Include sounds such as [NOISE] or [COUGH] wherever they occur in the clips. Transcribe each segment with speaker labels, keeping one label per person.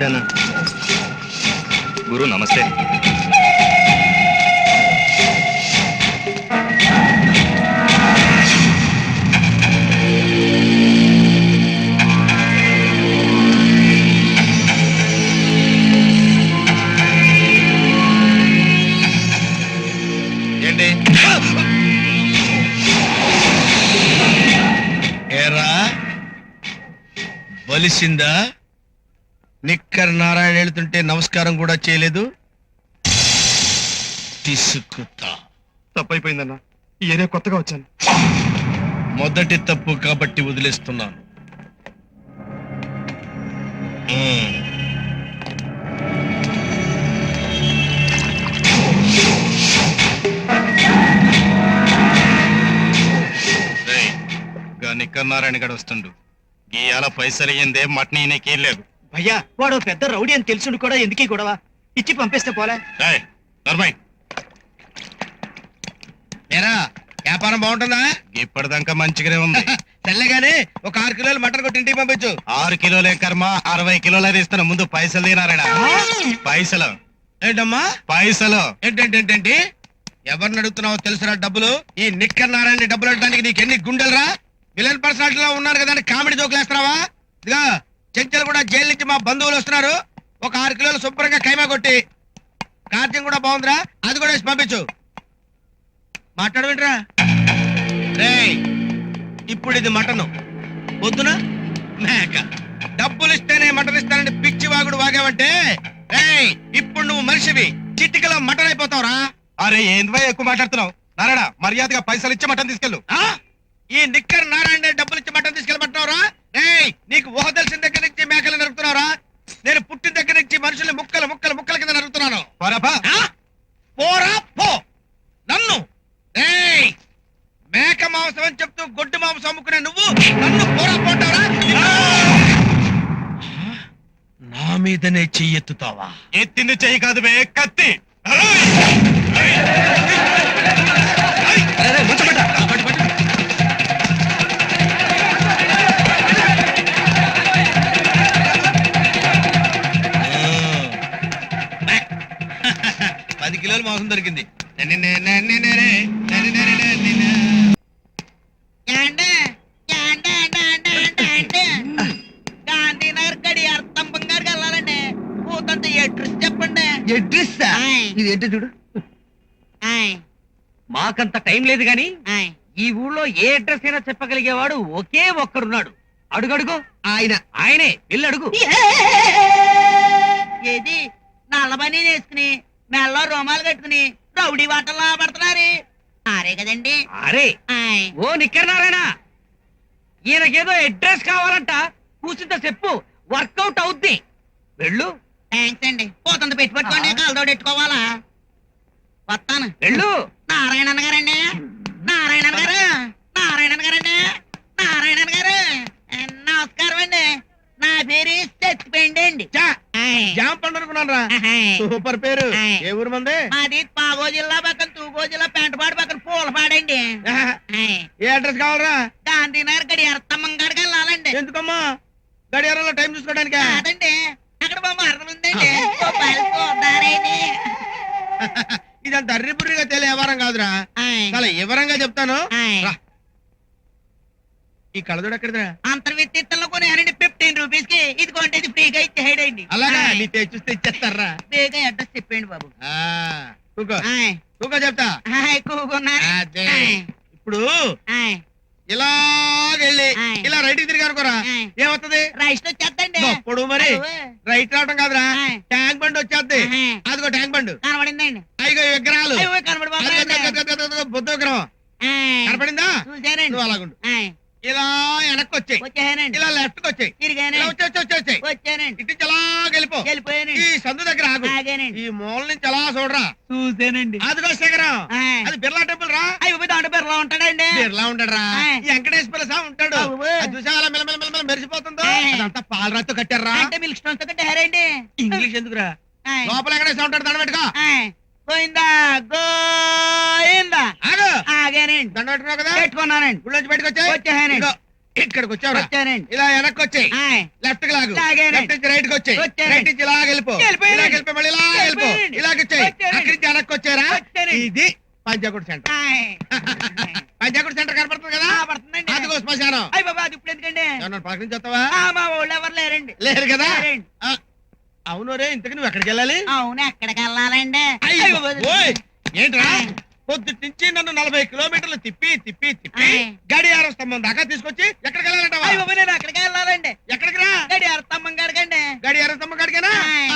Speaker 1: నమస్తే గురు నమస్తే.
Speaker 2: ఏంటి? ఏరా? బలిసిందా? నిక్కర్ నారాయణ వెళ్తుంటే నమస్కారం కూడా చేయలేదు. తీసుకుతా.
Speaker 1: తప్పైపోయిందన్న. ఈ ఏరియా కొత్తగా వచ్చాను.
Speaker 2: మొదటి తప్పు కాబట్టి వదిలేస్తున్నాను. మ్మ్. రేయ్, గా నిక్కర్ నారాయణ గడు వస్తుండు. ఇవాళ పైసలు అయ్యిందే మటన్ ఈయనకి లేదు.
Speaker 3: భయ్యా వాడు పెద్ద రౌడీ అని తెలుసుడు కూడా ఎందుకీ గొడవ? ఇచ్చి పంపిస్తే పోలే.
Speaker 2: ఏరా వ్యాపారం బాగుంటుందా? ఇప్పటిదాకా మంచిగానే ఉంది. [LAUGHS] తెల్లగానే ఒక ఆరు కిలోలు మటన్ కొట్టి ఇంటికి పంపించు. ఆరు కిలోలే కర్మ అరవై కిలోలు ఇస్తాను. ముందు పైసలు తినారాయణ. పైసలు. ఏంటమ్మా? పైసలు. ఏంటంటేంటి ఎవరిని అడుగుతున్నావో తెలుసురా డబ్బులు? ఈ నిక్కర్ నారాయణ డబ్బులు అడగడానికి నీకు ఎన్ని గుండెలరా విలన్ పర్సనాలిటీలో ఉన్నారు కదా అని కామెడీ జోకులు వేస్తున్నావా? ఇదిగా చెంచలు కూడా జైలు నుంచి మా బంధువులు వస్తున్నారు. ఒక ఆరు కిలోలు శుభ్రంగా కైమా కొట్టి కార్యం కూడా బాగుందిరా అది కూడా వేసి పంపించు. మాట్లాడమంటరా రేయ్ ఇప్పుడు ఇది మటను. పొద్దున మేక. డబ్బులు ఇస్తేనే మటన్ ఇస్తానని పిచ్చి వాగుడు వాగావంటే రేయ్ ఇప్పుడు నువ్వు మనిషివి. చిటికలో మటన్ అయిపోతావురా. అరే ఏంద్వా ఎక్కువ మాట్లాడుతున్నావు? నారాయణ మర్యాదగా పైసలు ఇచ్చి మటన్ తీసుకెళ్ళు. ఈ నిక్కర్ నారాయణ డబ్బులు ఇచ్చి మటన్ తీసుకెళ్ళమంటున్నావురా? నీకు ఊహ తెలిసిన దగ్గర నుంచి మేకలు నరుకుతున్నావురా నేను పుట్టిన దగ్గర నుంచి మనుషుల్ని ముక్కలు ముక్కలు ముక్కల కింద నరుకుతున్నాను ఆ? పోరా పో నన్ను ఏయ్ మేక మాంసం అని చెప్తూ గొడ్డు మాంసం అమ్ముకునే నువ్వు నన్ను పోరా పోటారా నా మీదనే చెయ్యెత్తుతావా ఎత్తింది చెయ్యి కాదు బే కత్తి మాంసం దొరికింది.
Speaker 3: గాంధీనగర్ గడి అర్థం గారికి వెళ్ళాలండి. పోతుంటే అడ్రస్ చెప్పండి.
Speaker 4: అడ్రస్. ఇది ఏంటో చూడు? మాకంత టైం లేదు గాని. ఈ ఊళ్ళో ఏ అడ్రస్ అయినా చెప్పగలిగేవాడు ఒకే ఒక్కరున్నాడు అడుగడుగు
Speaker 2: ఆయన.
Speaker 4: ఆయనే. వెళ్ళి అడుగు.
Speaker 3: ఏది? నల్లబని వేసుకుని మెల్లో రోమాలు కట్టుకుని రౌడీ వాటల్లో పడుతున్నారు. ఆరే కదండి.
Speaker 4: అరే
Speaker 3: ఆయ్.
Speaker 4: ఓ నిక్కరనారాయణ. ఈయనకేదో అడ్రస్ కావాలంట. కూర్చుంటే చెప్పు. వర్కౌట్ అవుద్ది. వెళ్ళు.
Speaker 3: థ్యాంక్స్ అండి. పోతుంది పెట్టి పట్టుకోండి. కలదోడు ఎట్టుకోవాలా వస్తాను.
Speaker 4: వెళ్ళు.
Speaker 3: నారాయణ గారండి. నారాయణ గారు. నారాయణ గారండి. నారాయణ గారు. నమస్కారం అండి. నా పేరు సత్తిపెండి అండి. ఆయ్.
Speaker 2: జామ పండు అనుకున్నాను రా. సూపర్ పేరు. ఏ ఊరు మంది?
Speaker 3: మాది పాగో జిల్లా పక్కన తూగో జిల్లా పెంటపాడు పక్కన పూలపాడండి.
Speaker 2: ఏ అడ్రస్ కావాలరా?
Speaker 3: గాంధీనగర్ గడి అర్థమ్మ గారికి వెళ్ళాలండి.
Speaker 2: ఎందుకమ్మా? గడియారంలో టైం చూసుకోవడానికి?
Speaker 3: కాదండి. అక్కడ మా మరణం ఉందండి. [LAUGHS]
Speaker 2: ఇదంత అర్రిపుర్రిగా తెలియ వ్యవహారం కాదురా. చాలా వివరంగా చెప్తాను. ఈ కళ్ళజోడు ఎక్కడిదిరా?
Speaker 3: అంతర్విత్తిత్తంలో కొనేయాలండి ఫిఫ్టీన్ రూపీస్కి ఇది కొంటే ఇది ఫ్రీగా ఇచ్చేయండి
Speaker 2: అలాగా? నీ చూస్తే ఇచ్చేస్తారా?
Speaker 3: ఫ్రీగా అడ్రస్ చెప్పండి బాబు.
Speaker 2: కూకో. కూకో చెప్తా. ఇప్పుడు. ఇలాగెళ్ళి
Speaker 3: ఆయ్.
Speaker 2: ఇలా రైట్ తిరిగి అనుకోరా. ఏమవుతుంది
Speaker 3: రైస్ వచ్చేస్తండి
Speaker 2: ఇప్పుడు మరి. రైట్ రావటం కాదురా. ట్యాంక్ బండ్ వచ్చేద్ది. అదిగో ట్యాంక్ బండ్.
Speaker 3: కనబడిందండి.
Speaker 2: విగ్రహాలు.
Speaker 3: అయ్యో,
Speaker 2: అదిగో, అదిగో, బుద్ధ విగ్రహం. కనపడిందా? నువ్వు అలాగుండు. ఇలా వెనక్కి వచ్చాయి
Speaker 3: వచ్చానండి
Speaker 2: ఇలా లెఫ్ట్ వచ్చాయి ఇలా వచ్చాయి
Speaker 3: వచ్చానండి
Speaker 2: ఇటు వెళ్ళిపో ఈ
Speaker 3: వెళ్ళిపోయానండి
Speaker 2: సందు దగ్గర ఆగు. ఈ మూల నుంచి అలా చూడరా.
Speaker 3: చూశానండి
Speaker 2: అదిగో శేఖరం. అది బిర్లా టెంపుల్ రా.
Speaker 3: అయ్యో దాంట్లో బిర్లా ఉంటాడండి.
Speaker 2: బిర్లా ఉంటాడు రా. వెంకటేశ్వర స్వామి ఉంటాడు. చూసా అలా మెల్ల మెల్ల మెల్ల మెరిసిపోతుందో. అదంతా పాలరాతో కట్టారా?
Speaker 3: అంటే మిల్క్ స్టోన్స్తో కట్టారండి.
Speaker 2: ఇంగ్లీష్ ఎందుకురా. లోపల వెంకటేశ్వర ఉంటాడు దండ పెట్టుకో.
Speaker 3: గోయిందా
Speaker 2: ఆగు
Speaker 3: ఆగానండి.
Speaker 2: దండ పెట్టుకున్నావు కదా?
Speaker 3: పెట్టుకున్నానండి.
Speaker 2: గుడి నుంచి బయటకు వచ్చాయి?
Speaker 3: వచ్చేసానండి.
Speaker 2: ఇదిగో, ఇక్కడికి వచ్చావురా.
Speaker 3: వచ్చానండి.
Speaker 2: ఇలా వెనక్కి వచ్చాయి. లెఫ్ట్కి లాగు. లెఫ్ట్ నుంచి రైట్కి వచ్చాయి. రైట్ నుంచి ఇలా వెళ్ళిపో. ఇలా వెళ్ళిపో మళ్ళీ ఇలా వెళ్ళిపో.
Speaker 3: వెళ్ళిపోయానండి.
Speaker 2: ఇలాగ వచ్చాయి.
Speaker 3: వచ్చానండి.
Speaker 2: అక్కడి నుంచి వెనక్కి వచ్చారా?
Speaker 3: వచ్చానండి.
Speaker 2: ఇది పంచాకుడు సెంటర్. [LAUGHS] పంచాకుడు సెంటర్ కనపడుతుంది కదా?
Speaker 3: పడుతుందండి.
Speaker 2: అదిగో శ్మశానం.
Speaker 3: అయ్య బాబా అది ఇప్పుడు ఎందుకండి? మా ఊళ్ళో ఎవరు లేరండి.
Speaker 2: లేరు కదా? అవును రే ఇంతకు నువ్వు ఎక్కడికి వెళ్ళాలి?
Speaker 3: అవును ఎక్కడికి వెళ్ళాలండి?
Speaker 2: ఏంట్రా. పొద్దుటి నుంచి నన్ను నలభై కిలోమీటర్లు తిప్పి తిప్పి తిప్పి. గడియారం స్తంభం దాకా తీసుకొచ్చి ఎక్కడికి
Speaker 3: బాబోయ్, నేను అక్కడికి వెళ్ళాలండి.
Speaker 2: ఎక్కడికి రా?
Speaker 3: గడి అర్థమ్మ గడకండి
Speaker 2: గడియారం స్తంభం.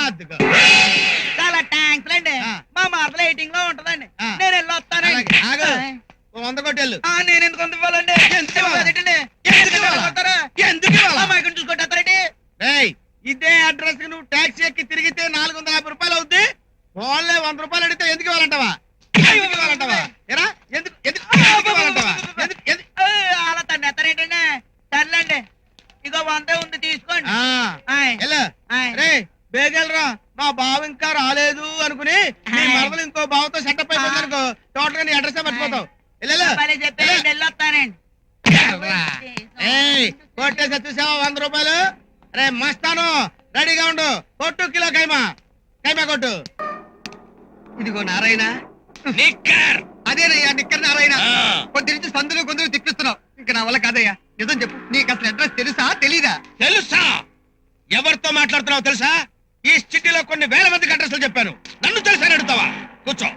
Speaker 2: అద్దుకో.
Speaker 3: చాలా థ్యాంక్స్ అండి. మా మార్పుల ఎయిటింగ్లో ఉంటదండి. నేను వెళ్ళి వస్తానండి
Speaker 2: అలాగే, ఆగు.
Speaker 3: ఆయ్.
Speaker 2: ఓ వంద కొట్టేళ్ళు.
Speaker 3: నేను ఎందుకు అంత ఇవ్వాలండి
Speaker 2: ఎందుకు ఇవ్వాలి?
Speaker 3: అదేంటండి?
Speaker 2: ఎందుకు
Speaker 3: ఎందుకు
Speaker 2: ఇవ్వాలి?
Speaker 3: వెళ్ళిపోతారా?
Speaker 2: ఎందుకు ఇవ్వాలి?
Speaker 3: ఆ మైకుని చూసుకుంటారండి
Speaker 2: ఏయ్ ఇదే అడ్రస్కి నువ్వు ట్యాక్సీ ఎక్కి తిరిగితే నాలుగు వందల యాభై రూపాయలు అవుద్ది వాళ్ళే వంద రూపాయలు అడిగితే ఎందుకు ఇవ్వాలంటావా ఎందుకు ఇవ్వాలంటావా ఎరా ఎందుకు ఎందుకు ఎందుకు ఇవ్వాలంటావా ఎందుకు ఎందుకు
Speaker 3: అలా తను ఎత్తారేంటండి సర్లేండి ఇగో వంద ఉంది తీసుకోండి.
Speaker 2: ఆ,
Speaker 3: ఆయ్.
Speaker 2: వెళ్ళు.
Speaker 3: ఆయ్.
Speaker 2: రే బేగెళ్ళరా మా బావ ఇంకా రాలేదు అనుకుని నీ. మరదలు ఇంకో బావతో సెటప్ అయిపోయింది అనుకో టోటల్గా నీ అడ్రస్ కొట్టేసి చూసావా వంద రూపాయలు? రే మస్తాను. రెడీగా ఉండు. కొట్టు కిలో కైమా. కైమా కొట్టు.
Speaker 5: ఇదిగో నారాయణ.
Speaker 2: నిక్కర్.
Speaker 5: అదేనయ్యా నిక్కర్ నారాయణ. కొద్ది నుంచి సందులు గొంతులు తిప్పిస్తున్నావు. ఇంకా నా వల్ల కాదయ్యా. నిజం చెప్పు. నీకు అసలు అడ్రస్ తెలుసా? తెలీదా?
Speaker 2: తెలుసా? ఎవరితో మాట్లాడుతున్నావు తెలుసా? ఈ సిటీలో కొన్ని వేల మందికి అడ్రస్లు చెప్పాను. నన్ను తెలుసా అడుగుతావా? కూర్చో.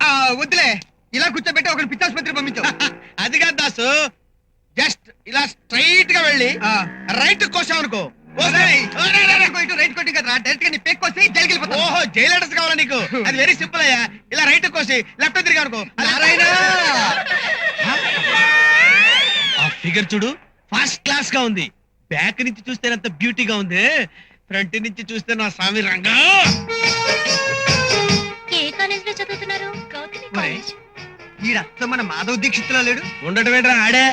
Speaker 5: ఆ వద్దులే. ఇలా కూర్చోబెట్టి ఒకటి పిచ్చాసుపత్రి పంపించావు [LAUGHS]
Speaker 2: అది కాదు దాసు. జస్ట్ ఇలా స్ట్రైట్గా వెళ్ళి
Speaker 5: ఆ.
Speaker 2: రైట్ కోసాం అనుకో.
Speaker 5: ఒరేయ్, రైట్ కొట్టు, రైట్ కొట్టు కదా డైరెక్ట్గా నీ పేక్ కోసి జైలుకి వెళ్ళిపోతావు
Speaker 2: ఓహో జైలు అడ్రస్ కావాలా నీకు? [LAUGHS] అది వెరీ సింపుల్ అయ్యా. ఇలా రైట్ కోసి లెఫ్ట్ తిరిగి అనుకో.
Speaker 5: నారాయణ!
Speaker 2: ఫిగర్ చూడు ఫస్ట్ క్లాస్గా ఉంది. బ్యాక్ నుంచి చూస్తే ఎంత బ్యూటీగా ఉంది. ఫ్రంట్ నుంచి చూస్తే నా స్వామి రంగా.
Speaker 6: ఏ కాలేజ్లో చదువుతున్నారు? గౌతమి
Speaker 5: ఒరేయ్.
Speaker 6: కాలేజ్
Speaker 5: ఈ రక్తం మన మాధవ్ దీక్షిత్తులో లేడు?
Speaker 2: ఉండటం ఏంట్రా ఆడే?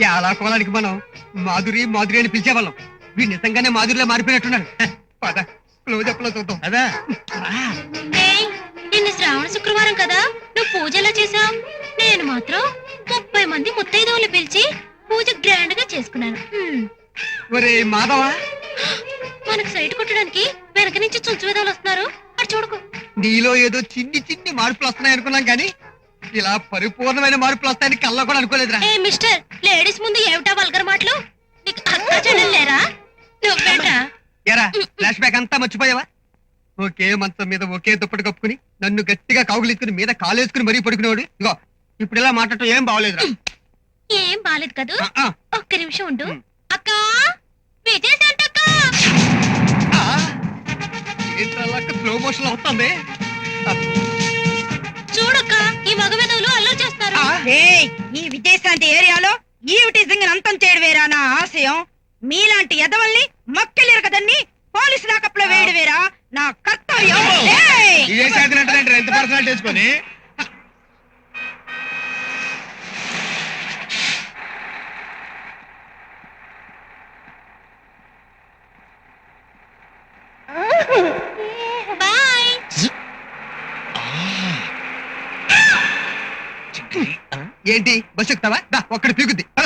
Speaker 5: ఈ ఆలాకోలానికి మనం మాధురి మాధురి అని పిలిచేవాళ్ళం. వీడు నిజంగానే మాధురిలో మారిపోయినట్టున్నాడు. హ, పద క్లోజ్ అప్లో చూద్దాం.
Speaker 2: అదా
Speaker 6: ఏయ్, నిన్న శ్రావణ శుక్రవారం కదా? నువ్వు పూజ ఎలా చేసావు నేను మాత్రం ముప్పై మంది ముత్తైదవులు పిలిచి పూజ గ్రాండ్గా చేసుకున్నాను.
Speaker 5: ఒరే మాధవ.
Speaker 6: మనకు సైట్ కొట్టడానికి వెనక నుంచి చుంచు విధాలు వస్తున్నారు. అటు చూడకు.
Speaker 5: నీలో ఏదో చిన్ని చిన్ని మార్పులు వస్తున్నాయి అనుకున్నాం కానీ ఇలా పరిపూర్ణమైన మార్పులు వస్తాయని కల్లా కూడా అనుకోలేదురా.
Speaker 6: ఏ మిస్టర్ లేడీస్ ముందు ఏమిటా వల్గర్ మాటలు? నీకు అక్క చెల్లెలు లేరా? నువ్వేంటా
Speaker 5: ఎరా ఫ్లాష్ బ్యాక్ అంతా మర్చిపోయావా? ఒకే మంచం మీద ఒకే దుప్పటి కప్పుకుని నన్ను గట్టిగా కౌగులించుకుని మీద కాలేసుకుని మరీ పడుకునేవాడు. ఇగో ఇప్పుడు ఇలా మాట్లాడటం ఏం బాగోలేదురా.
Speaker 6: ఏం బాలేదు కదూ?
Speaker 5: ఆ, ఆ,
Speaker 6: ఒక్క నిమిషం ఉండు. అక్క! విజయశాంతక్క
Speaker 5: ఆ. ఏంట్రా అలా స్లో మోషన్ అవుతుంది ఆ,
Speaker 6: చూడక్క ఈ మగ విధవులు అల్లరి చేస్తారు.
Speaker 5: ఆ,
Speaker 7: ఏయ్ ఈ విజయశాంతి ఏరియాలో ఈవిటిజంగ్ అంతం నా ఆశయం? మీలాంటి ఎదవల్ని మక్కెలేరు కదన్ని పోలీసు లాకప్లో వేయడం వేరా నా కర్తవ్యం? ఏయ్!
Speaker 2: ఇదే సాధినట్టు ఎంత పర్సనాలిటీ వేసుకొని?
Speaker 5: ఏంటి? బస్సు ఎక్కుతావా? దా ఒక్కడి పీకుద్ది.